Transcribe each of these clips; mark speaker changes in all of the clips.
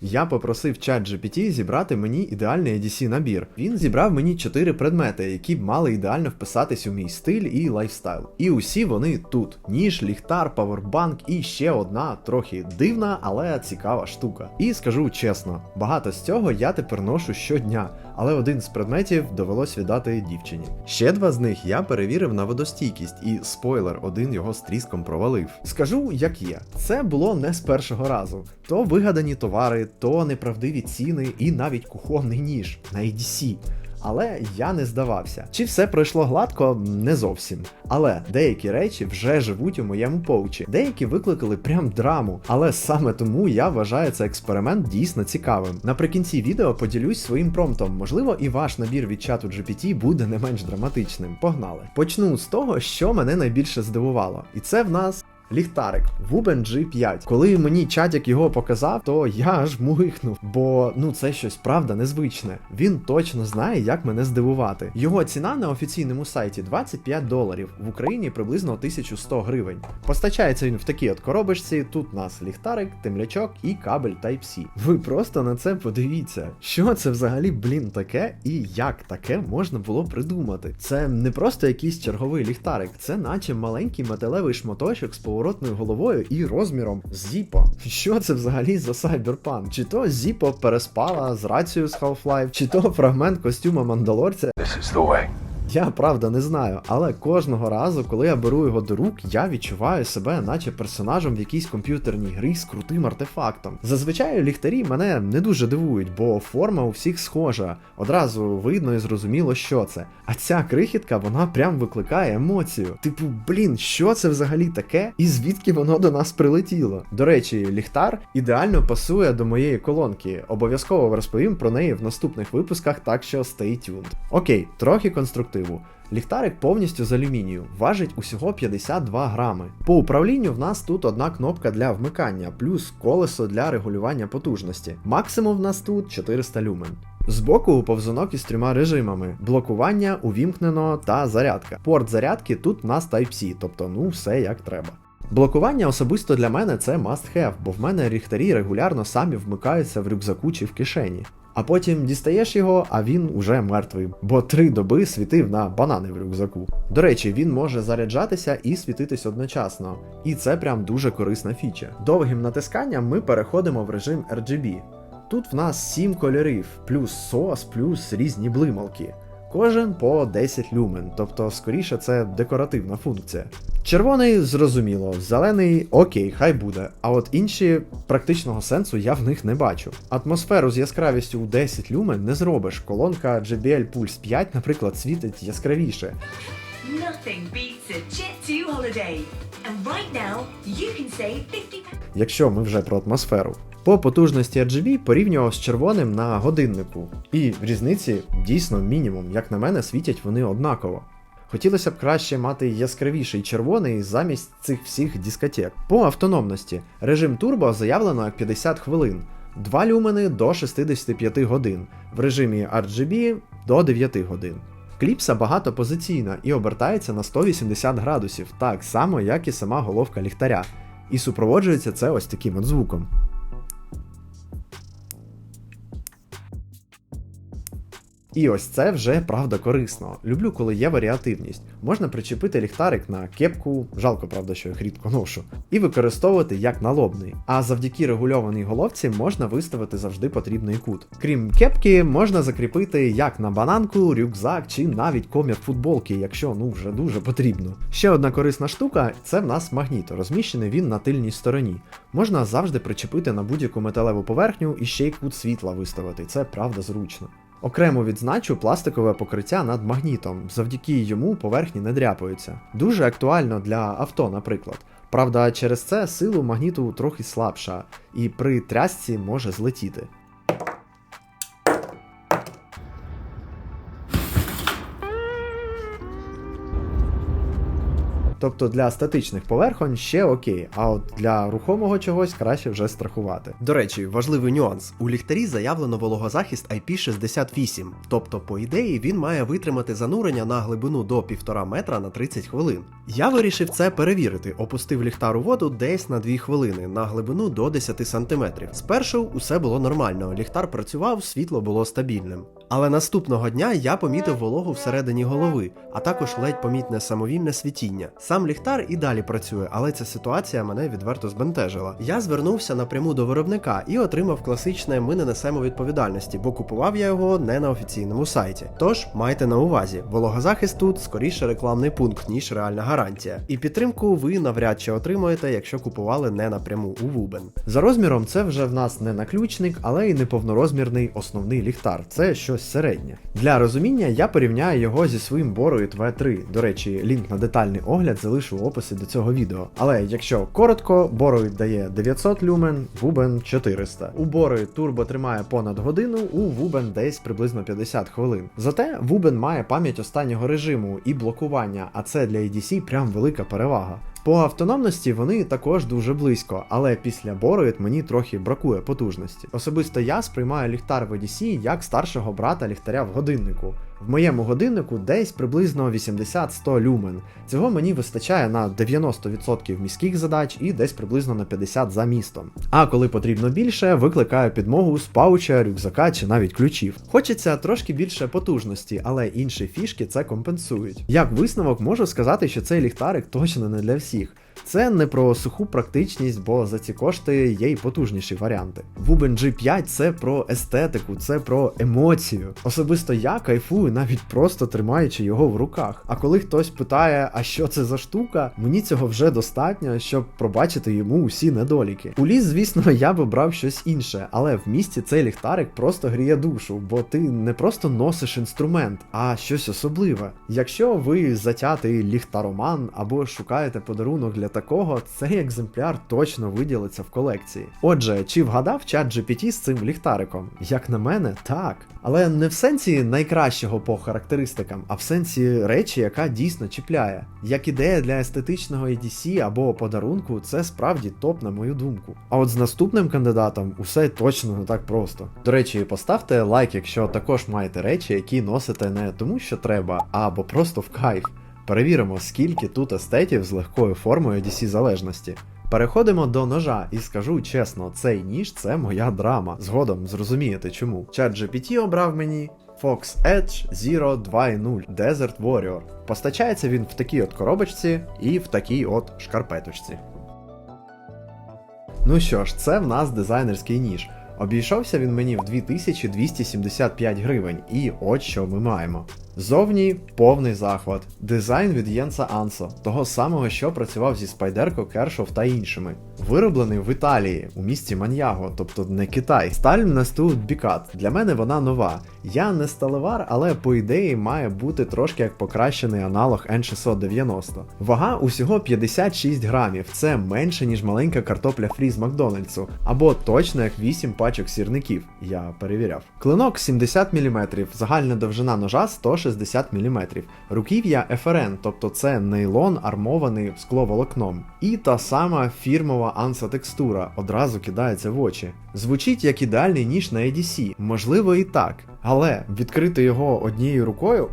Speaker 1: Я попросив чат GPT зібрати мені ідеальний ADC набір. Він зібрав мені 4 предмети, які б мали ідеально вписатись у мій стиль і лайфстайл. І усі вони тут: ніж, ліхтар, павербанк і ще одна трохи дивна, але цікава штука. І скажу чесно, багато з цього я тепер ношу щодня, але один з предметів довелось віддати дівчині. Ще два з них я перевірив на водостійкість, і спойлер, один його з тріском провалив. Скажу, як є. Це було не з першого разу. То вигадані товари, то неправдиві ціни і навіть кухонний ніж на EDC. Але я не здавався. Чи все пройшло гладко? Не зовсім. Але деякі речі вже живуть у моєму поучі. Деякі викликали прям драму. Але саме тому я вважаю цей експеримент дійсно цікавим. Наприкінці відео поділюсь своїм промптом. Можливо, і ваш набір від чату GPT буде не менш драматичним. Погнали. Почну з того, що мене найбільше здивувало. І це в нас. Ліхтарик Wuben G5. Коли мені чатік його показав, то я аж мугикнув, бо ну це щось правда незвичне. Він точно знає, як мене здивувати. Його ціна на офіційному сайті 25 доларів, в Україні приблизно 1100 гривень. Постачається він в такій от коробочці. Тут у нас ліхтарик, темлячок і кабель Type-C. Ви просто на це подивіться, що це взагалі, блін, таке, і як таке можна було придумати. Це не просто якийсь черговий ліхтарик, це наче маленький металевий шматочок з поворотною головою і розміром Зіпа. Що це взагалі за сайберпанк? Чи то Зіпо переспала з рацією з Half-Life, чи то фрагмент костюма мандалорця.
Speaker 2: This is the way.
Speaker 1: Я правда не знаю, але кожного разу, коли я беру його до рук, я відчуваю себе, наче персонажем в якійсь комп'ютерній грі з крутим артефактом. Зазвичай ліхтарі мене не дуже дивують, бо форма у всіх схожа. Одразу видно і зрозуміло, що це. А ця крихітка, вона прям викликає емоцію. Типу, блін, що це взагалі таке? І звідки воно до нас прилетіло? До речі, ліхтар ідеально пасує до моєї колонки. Обов'язково розповім про неї в наступних випусках, так що stay tuned. Окей, трохи конструктиву. Ліхтарик повністю з алюмінію, важить усього 52 грами. По управлінню в нас тут одна кнопка для вмикання, плюс колесо для регулювання потужності. Максимум в нас тут 400 люмен. Збоку повзунок із трьома режимами: блокування, увімкнено та зарядка. Порт зарядки тут в нас Type-C, тобто ну все як треба. Блокування особисто для мене це must have, бо в мене ліхтарі регулярно самі вмикаються в рюкзаку чи в кишені. А потім дістаєш його, а він уже мертвий, бо три доби світив на банани в рюкзаку. До речі, він може заряджатися і світитись одночасно, і це прям дуже корисна фіча. Довгим натисканням ми переходимо в режим RGB. Тут в нас 7 кольорів, плюс сос, плюс різні блималки. Кожен по 10 люмен, тобто скоріше це декоративна функція. Червоний зрозуміло, зелений окей, хай буде. А от інші практичного сенсу я в них не бачу. Атмосферу з яскравістю у 10 люмен не зробиш. Колонка JBL Pulse 5, наприклад, світить яскравіше.
Speaker 3: Nothing beats a Jet 2 holiday. And right now, you can save 50
Speaker 1: якщо ми вже про атмосферу. По потужності RGB порівнював з червоним на годиннику, і в різниці дійсно мінімум, як на мене, світять вони однаково. Хотілося б краще мати яскравіший червоний замість цих всіх дискотек. По автономності режим турбо заявлено як 50 хвилин, 2 люмени до 65 годин, в режимі RGB до 9 годин. Кліпса багатопозиційна і обертається на 180 градусів, так само, як і сама головка ліхтаря. І супроводжується це ось таким от звуком. І ось це вже правда корисно. Люблю, коли є варіативність. Можна причепити ліхтарик на кепку, жалко, правда, що їх рідко ношу, і використовувати як налобний. А завдяки регульованій головці можна виставити завжди потрібний кут. Крім кепки, можна закріпити як на бананку, рюкзак чи навіть комір футболки, якщо ну вже дуже потрібно. Ще одна корисна штука це в нас магніт. Розміщений він на тильній стороні. Можна завжди причепити на будь-яку металеву поверхню і ще й кут світла виставити. Це правда зручно. Окремо відзначу пластикове покриття над магнітом, завдяки йому поверхні не дряпаються. Дуже актуально для авто, наприклад. Правда, через це силу магніту трохи слабша, і при трясці може злетіти. Тобто для статичних поверхонь ще окей, а от для рухомого чогось краще вже страхувати.
Speaker 2: До речі, важливий нюанс: у ліхтарі заявлено вологозахист IP68, тобто, по ідеї, він має витримати занурення на глибину до 1,5 метра на 30 хвилин. Я вирішив це перевірити, опустив ліхтар у воду десь на 2 хвилини на глибину до 10 см. Спершу усе було нормально, ліхтар працював, світло було стабільним. Але наступного дня я помітив вологу всередині голови, а також ледь помітне самовільне світіння. Сам ліхтар і далі працює, але ця ситуація мене відверто збентежила. Я звернувся напряму до виробника і отримав класичне ми не несемо відповідальності, бо купував я його не на офіційному сайті. Тож майте на увазі, вологозахист тут скоріше рекламний пункт, ніж реальна гарантія. І підтримку ви навряд чи отримаєте, якщо купували не напряму у Вубен.
Speaker 1: За розміром це вже в нас не наключник, але й не повнорозмірний основний ліхтар. Це щось середнє. Для розуміння я порівняю його зі своїм Borowit V3. До речі, лінк на детальний огляд залишу в описі до цього відео. Але якщо коротко, Borowit дає 900 люмен, Wuben 400. У Borowit турбо тримає понад годину, у Wuben десь приблизно 50 хвилин. Зате Wuben має пам'ять останнього режиму і блокування, а це для EDC прям велика перевага. По автономності вони також дуже близько, але після Borowit мені трохи бракує потужності. Особисто я сприймаю ліхтар в EDC як старшого брата ліхтаря в годиннику. В моєму годиннику десь приблизно 80-100 люмен. Цього мені вистачає на 90% міських задач і десь приблизно на 50 за містом. А коли потрібно більше, викликаю підмогу з пауча, рюкзака чи навіть ключів. Хочеться трошки більше потужності, але інші фішки це компенсують. Як висновок можу сказати, що цей ліхтарик точно не для всіх всіх. Це не про суху практичність, бо за ці кошти є й потужніші варіанти. Wuben G5 це про естетику, це про емоцію. Особисто я кайфую навіть просто тримаючи його в руках. А коли хтось питає, а що це за штука, мені цього вже достатньо, щоб пробачити йому усі недоліки. У ліс, звісно, я би брав щось інше, але в місті цей ліхтарик просто гріє душу, бо ти не просто носиш інструмент, а щось особливе. Якщо ви затятий ліхтароман або шукаєте подарунок для такого, цей екземпляр точно виділиться в колекції. Отже, чи вгадав чат GPT з цим ліхтариком? Як на мене, так. Але не в сенсі найкращого по характеристикам, а в сенсі речі, яка дійсно чіпляє. Як ідея для естетичного EDC або подарунку, це справді топ, на мою думку. А от з наступним кандидатом усе точно не так просто. До речі, поставте лайк, якщо також маєте речі, які носите не тому, що треба, або просто в кайф. Перевіримо, скільки тут естетів з легкою формою DC залежності. Переходимо до ножа і скажу чесно, цей ніж це моя драма. Згодом зрозумієте чому. Чат GPT обрав мені Fox Edge Zero 2.0 Desert Warrior. Постачається він в такій от коробочці і в такій от шкарпеточці. Ну що ж, це в нас дизайнерський ніж. Обійшовся він мені в 2275 гривень, і от що ми маємо. Зовні повний захват, дизайн від Єнса Ансо, того самого, що працював зі Спайдерко, Кершов та іншими. Вироблений в Італії, у місті Маньяго, тобто не Китай. Сталь в нас тут бікат. Для мене вона нова. Я не сталевар, але по ідеї має бути трошки як покращений аналог N690. Вага усього 56 грамів, це менше, ніж маленька картопля фрі з Макдональдсу, або точно як 8 пачок сірників. Я перевіряв. Клинок 70 мм, загальна довжина ножа 160 мм. Руків'я FRN, тобто це нейлон армований скловолокном. І та сама фірмова анса текстура одразу кидається в очі. Звучить як ідеальний ніж на EDC, можливо і так. Але відкрити його однією рукою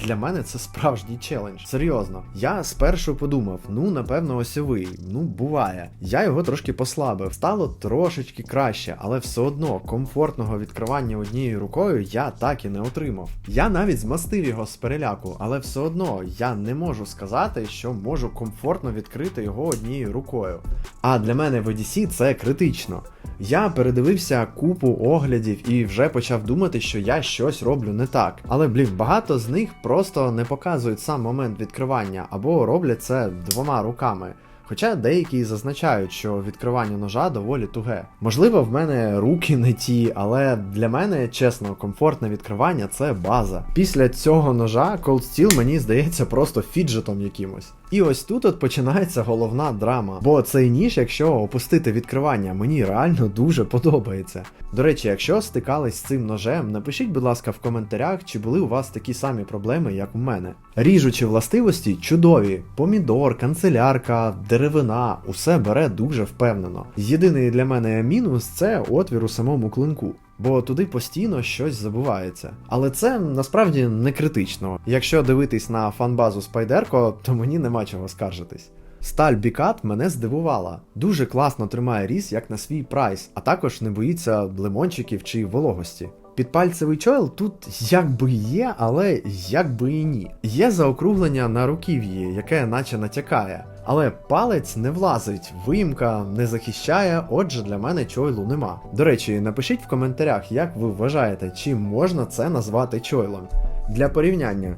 Speaker 1: для мене це справжній челендж. Серйозно. Я спершу подумав, ну напевно осьовий, ну буває. Я його трошки послабив, стало трошечки краще, але все одно комфортного відкривання однією рукою я так і не отримав. Я навіть змастив його з переляку, але все одно я не можу сказати, що можу комфортно відкрити його однією рукою. А для мене в EDC це критично. Я передивився купу оглядів і вже почав думати, що я щось роблю не так. Але блін, багато з них просто не показують сам момент відкривання або роблять це двома руками. Хоча деякі зазначають, що відкривання ножа доволі туге. Можливо, в мене руки не ті, але для мене, чесно, комфортне відкривання це база. Після цього ножа Cold Steel мені здається просто фіджетом якимось. І ось тут от починається головна драма. Бо цей ніж, якщо опустити відкривання, мені реально дуже подобається. До речі, якщо стикались з цим ножем, напишіть, будь ласка, в коментарях, чи були у вас такі самі проблеми, як у мене. Ріжучі властивості чудові: помідор, канцелярка, деревина, усе бере дуже впевнено. Єдиний для мене мінус це отвір у самому клинку. Бо туди постійно щось забувається. Але це насправді не критично. Якщо дивитись на фанбазу Спайдерко, то мені нема чого скаржитись. Сталь Бікат мене здивувала. Дуже класно тримає ріс як на свій прайс, а також не боїться лимончиків чи вологості. Підпальцевий чойл тут якби є, але якби і ні. Є заокруглення на руків'ї, яке наче натякає. Але палець не влазить, виїмка не захищає, отже для мене чойлу нема. До речі, напишіть в коментарях, як ви вважаєте, чи можна це назвати чойлом. Для порівняння.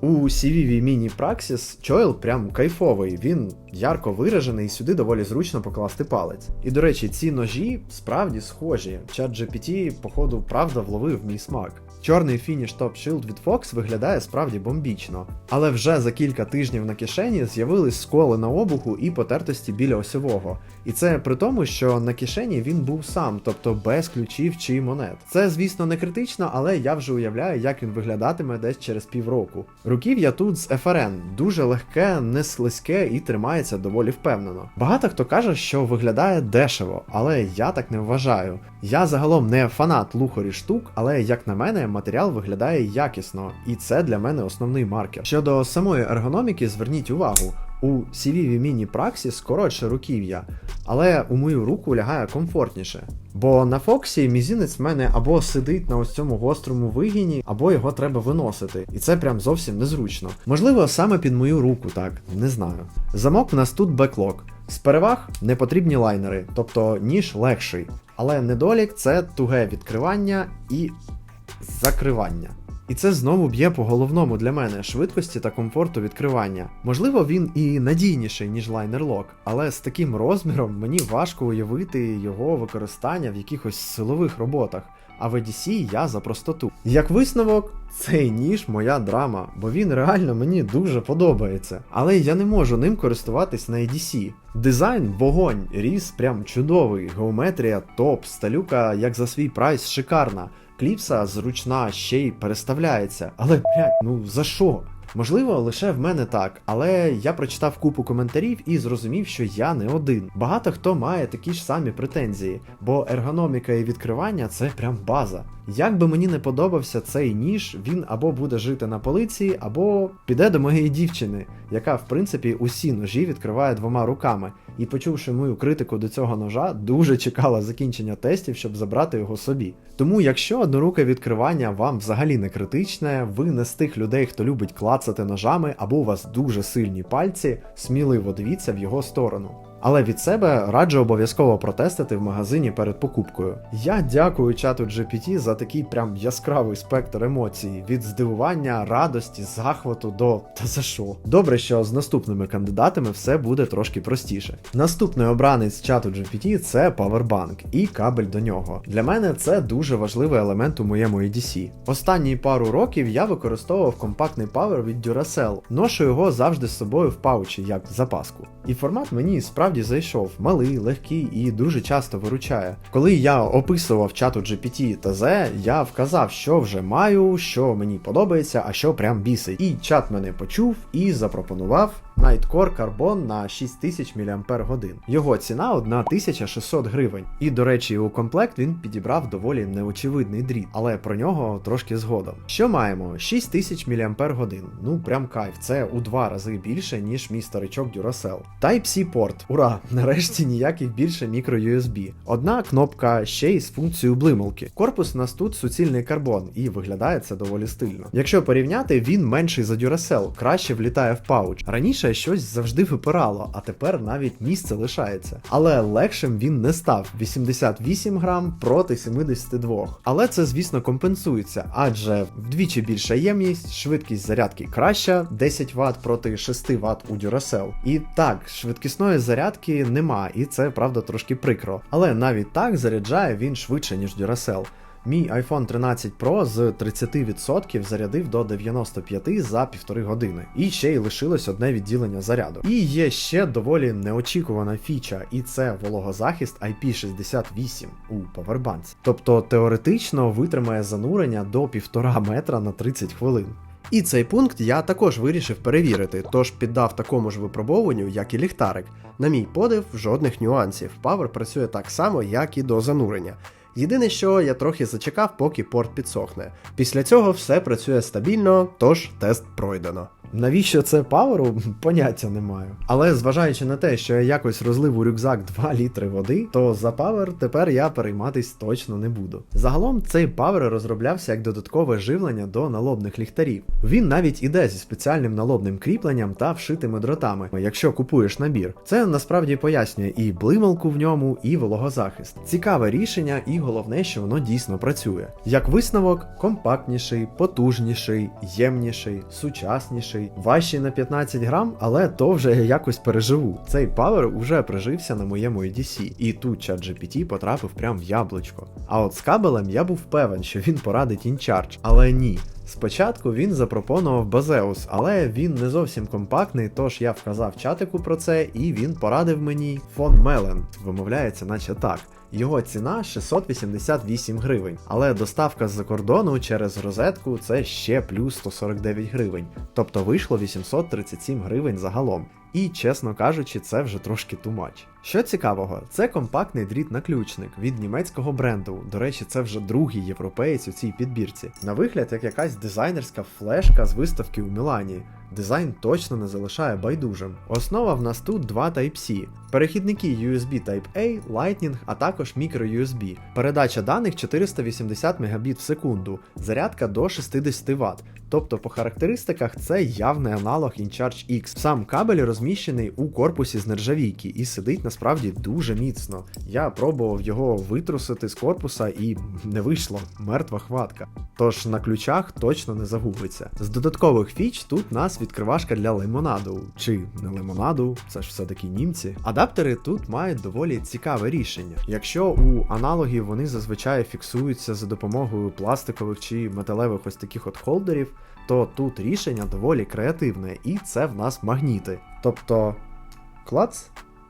Speaker 1: У CVV Mini Praxis чойл прям кайфовий, він ярко виражений і сюди доволі зручно покласти палець. І до речі, ці ножі справді схожі. Чат GPT, походу, правда вловив мій смак. Чорний фініш Shield від Fox виглядає справді бомбічно, але вже за кілька тижнів на кишені з'явились сколи на обуху і потертості біля осьового. І це при тому, що на кишені він був сам, тобто без ключів чи монет. Це, звісно, не критично, але я вже уявляю, як він виглядатиме десь через півроку. Руків'я тут з FRN, дуже легке, не слизьке і тримається доволі впевнено. Багато хто каже, що виглядає дешево, але я так не вважаю. Я загалом не фанат лухарі штук, але як на мене, матеріал виглядає якісно, і це для мене основний маркер. Щодо самої ергономіки, зверніть увагу. У CVV Mini Praxis коротше руків'я, але у мою руку лягає комфортніше. Бо на Фоксі мізинець в мене або сидить на ось цьому гострому вигіні, або його треба виносити. І це прям зовсім незручно. Можливо, саме під мою руку, так, не знаю. Замок в нас тут беклок. З переваг не потрібні лайнери, тобто ніж легший. Але недолік це туге відкривання і закривання. І це знову б'є по головному для мене швидкості та комфорту відкривання. Можливо, він і надійніший, ніж лайнер лок, але з таким розміром мені важко уявити його використання в якихось силових роботах. А в EDC я за простоту. Як висновок, цей ніж моя драма, бо він реально мені дуже подобається. Але я не можу ним користуватись на EDC. Дизайн вогонь, різ прям чудовий, геометрія топ, сталюка, як за свій прайс, шикарна. Кліпса зручна, ще й переставляється. Але, блядь, ну за що? Можливо, лише в мене так, але я прочитав купу коментарів і зрозумів, що я не один. Багато хто має такі ж самі претензії, бо ергономіка і відкривання це прям база. Як би мені не подобався цей ніж, він або буде жити на полиці, або піде до моєї дівчини, яка в принципі усі ножі відкриває двома руками. І почувши мою критику до цього ножа, дуже чекала закінчення тестів, щоб забрати його собі. Тому, якщо одноруке відкривання вам взагалі не критичне, ви не з тих людей, хто любить клацати ножами, або у вас дуже сильні пальці, сміливо дивіться в його сторону. Але від себе раджу обов'язково протестити в магазині перед покупкою. Я дякую чату GPT за такий прям яскравий спектр емоцій від здивування, радості, захвату до та за що. Добре, що з наступними кандидатами все буде трошки простіше. Наступний обранець чату GPT це Powerbank і кабель до нього. Для мене це дуже важливий елемент у моєму EDC. Останні пару років я використовував компактний павер від Duracell. Ношу його завжди з собою в паучі, як запаску. І формат мені справді зайшов, малий, легкий і дуже часто виручає. Коли я описував чату GPT та Z, я вказав, що вже маю, що мені подобається, а що прям бісить. І чат мене почув і запропонував Nightcore Carbon на 6000 мАч. Його ціна 1600 гривень. І, до речі, у комплект він підібрав доволі неочевидний дріт, але про нього трошки згодом. Що маємо? 6000 мАч. Ну прям кайф, це у два рази більше, ніж мій старичок Duracell. Type-C порт. Ура! Нарешті ніяких більше мікро-USB. Одна кнопка ще й з функцією блималки. Корпус у нас тут суцільний карбон, і виглядає це доволі стильно. Якщо порівняти, він менший за Duracell, краще влітає в пауч. Раніше щось завжди випирало, а тепер навіть місце лишається. Але легшим він не став 88 грам проти 72. Але це, звісно, компенсується, адже вдвічі більша ємність, швидкість зарядки краща, 10 Вт проти 6 Вт у Duracell. І так, швидкісної зарядки нема, і це правда трошки прикро. Але навіть так заряджає він швидше, ніж Duracell. Мій iPhone 13 Pro з 30% зарядив до 95 за півтори години. І ще й лишилось одне відділення заряду. І є ще доволі неочікувана фіча, і це вологозахист IP68 у Powerbank. Тобто теоретично витримає занурення до 1,5 метра на 30 хвилин.
Speaker 2: І цей пункт я також вирішив перевірити, тож піддав такому ж випробовуванню, як і ліхтарик. На мій подив, жодних нюансів. Power працює так само, як і до занурення. Єдине, що я трохи зачекав, поки порт підсохне. Після цього все працює стабільно, тож тест пройдено.
Speaker 1: Навіщо це паверу? Поняття не маю. Але зважаючи на те, що я якось розлив у рюкзак 2 літри води, то за павер тепер я перейматись точно не буду. Загалом цей павер розроблявся як додаткове живлення до налобних ліхтарів. Він навіть іде зі спеціальним налобним кріпленням та вшитими дротами, якщо купуєш набір. Це насправді пояснює і блималку в ньому, і вологозахист. Цікаве рішення, і головне, що воно дійсно працює. Як висновок, компактніший, потужніший, ємніший, сучасніший, важчий на 15 грам, але то вже я якось переживу. Цей павер уже прижився на моєму EDC, і тут ChatGPT потрапив прям в яблучко. А от з кабелем я був певен, що він порадить InCharge, але ні. Спочатку він запропонував Базеус, але він не зовсім компактний, тож я вказав чатику про це, і він порадив мені фон Мелен, вимовляється, наче так. Його ціна 688 гривень, але доставка з-за кордону через розетку це ще плюс 149 гривень, тобто вийшло 837 гривень загалом. І, чесно кажучи, це вже трошки тумач. Що цікавого, це компактний дріт-наключник від німецького бренду. До речі, це вже другий європеєць у цій підбірці. На вигляд, як якась дизайнерська флешка з виставки у Мілані. Дизайн точно не залишає байдужим. Основа в нас тут два Type-C, перехідники USB Type-A, Lightning, а також microUSB. Передача даних 480 Мбіт в секунду, зарядка до 60 Вт. Тобто по характеристиках це явний аналог InCharge X. Сам кабель розміщений у корпусі з нержавійки і сидить насправді дуже міцно. Я пробував його витрусити з корпуса і не вийшло, мертва хватка. Тож на ключах точно не загубиться. З додаткових фіч тут нас відкривашка для лимонаду, чи не лимонаду, це ж все-таки німці. Адаптери тут мають доволі цікаве рішення. Якщо у аналогів вони зазвичай фіксуються за допомогою пластикових чи металевих ось таких от холдерів, то тут рішення доволі креативне, і це в нас магніти. Тобто клац.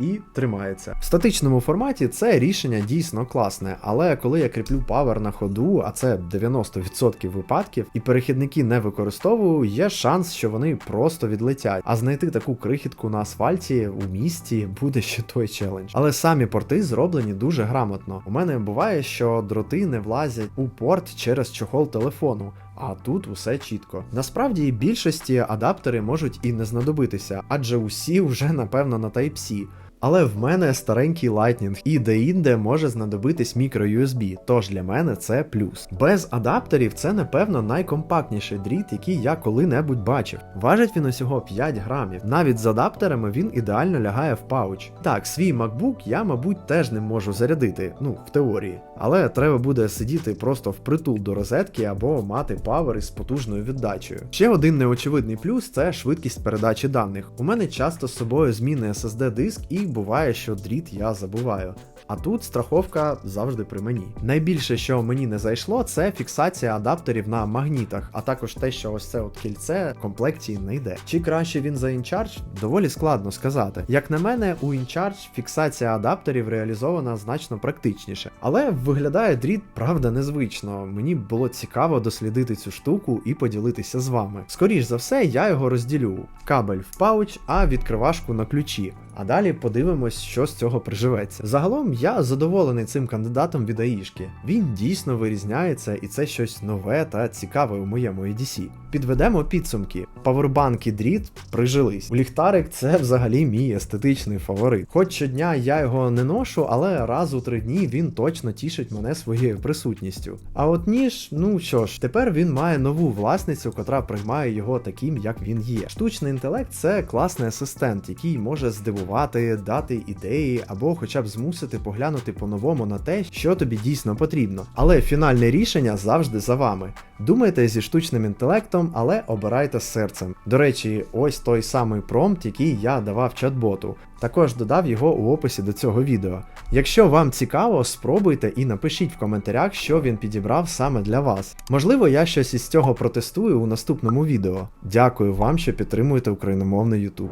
Speaker 1: І тримається. В статичному форматі це рішення дійсно класне, але коли я кріплю павер на ходу, а це 90% випадків, і перехідники не використовую, є шанс, що вони просто відлетять. А знайти таку крихітку на асфальті у місті буде ще той челендж. Але самі порти зроблені дуже грамотно. У мене буває, що дроти не влазять у порт через чохол телефону. А тут усе чітко. Насправді більшості адаптери можуть і не знадобитися, адже усі вже напевно на Type-C. Але в мене старенький Lightning і де-інде може знадобитись мікро-USB, тож для мене це плюс. Без адаптерів це, напевно, найкомпактніший дріт, який я коли-небудь бачив. Важить він усього 5 грамів. Навіть з адаптерами він ідеально лягає в пауч. Так, свій MacBook я, мабуть, теж не можу зарядити, ну, в теорії. Але треба буде сидіти просто впритул до розетки або мати павер із потужною віддачею. Ще один неочевидний плюс це швидкість передачі даних. У мене часто з собою зміни SSD диск і буває, що дріт я забуваю. А тут страховка завжди при мені. Найбільше, що мені не зайшло, це фіксація адаптерів на магнітах, а також те, що ось це от кільце в комплекті не йде. Чи краще він за InCharge? Доволі складно сказати. Як на мене, у InCharge фіксація адаптерів реалізована значно практичніше, але виглядає дріт, правда, незвично. Мені було цікаво дослідити цю штуку і поділитися з вами. Скоріш за все, я його розділю: кабель в пауч, а відкривашку на ключі. А далі подивимось, що з цього приживеться. Загалом я задоволений цим кандидатом від АІшки. Він дійсно вирізняється, і це щось нове та цікаве у моєму EDC. Підведемо підсумки. Павербанк і дріт прижились. Ліхтарик це взагалі мій естетичний фаворит. Хоч щодня я його не ношу, але раз у три дні він точно тішить мене своєю присутністю. А от ніж, ну що ж, тепер він має нову власницю, котра приймає його таким, як він є. Штучний інтелект це класний асистент, який може здивувати змотивувати, дати ідеї або хоча б змусити поглянути по-новому на те, що тобі дійсно потрібно. Але фінальне рішення завжди за вами. Думайте зі штучним інтелектом, але обирайте серцем. До речі, ось той самий промпт, який я давав чат-боту. Також додав його у описі до цього відео. Якщо вам цікаво, спробуйте і напишіть в коментарях, що він підібрав саме для вас. Можливо, я щось із цього протестую у наступному відео. Дякую вам, що підтримуєте україномовний YouTube.